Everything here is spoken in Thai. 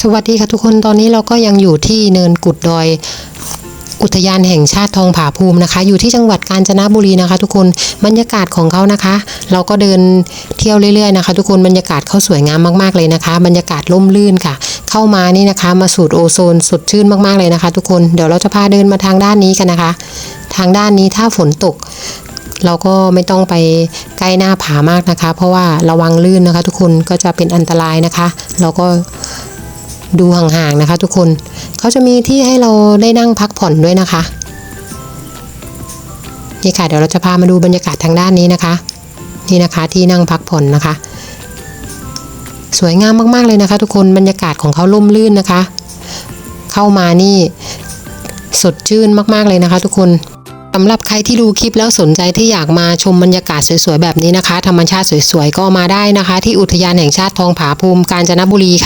สวัสดีค่ะทุกคนตอนนี้เราก็ยังอยู่ที่เนินกุดดอยอุทยานแห่งชาติทองผาภูมินะคะ อยู่ที่จังหวัดกาญจนบุรีนะคะ ทุกคนบรรยากาศของเขานะคะ เราก็เดินเที่ยวเรื่อยๆนะคะ ทุกคนบรรยากาศเขาสวยงามมากๆเลยนะคะ บรรยากาศร่มรื่นค่ะ เข้ามานี่นะคะ มาสูดโอโซนสดชื่นมากๆเลยนะคะ ทุกคนเดี๋ยวเราจะพาเดินมาทางด้านนี้กันนะคะ ทางด้านนี้ถ้าฝนตก เราก็ไม่ต้องไปใกล้หน้าผามากนะคะ เพราะว่าระวังลื่นนะคะ ทุกคนก็จะเป็นอันตรายนะคะ เราก็ ดูห่างๆนะคะ ทุกคนเขาจะมีที่ให้เราได้นั่งพักผ่อนด้วยนะคะนี่ค่ะเดี๋ยวเราจะพามาดูบรรยากาศทางด้านนี้นะคะ นี่นะคะที่นั่งพักผ่อนนะคะ สวยงามมากๆเลยนะคะ ทุกคนบรรยากาศของเขาล่มลื่นนะคะ เข้ามานี่สดชื่นมากๆเลยนะคะ ทุกคนสำหรับใครที่ดูคลิปแล้วสนใจที่อยากมาชมบรรยากาศสวยๆแบบนี้นะคะ ธรรมชาติสวยๆก็มาได้นะคะ ที่อุทยานแห่งชาติทองผาภูมิกาญจนบุรีค่ะ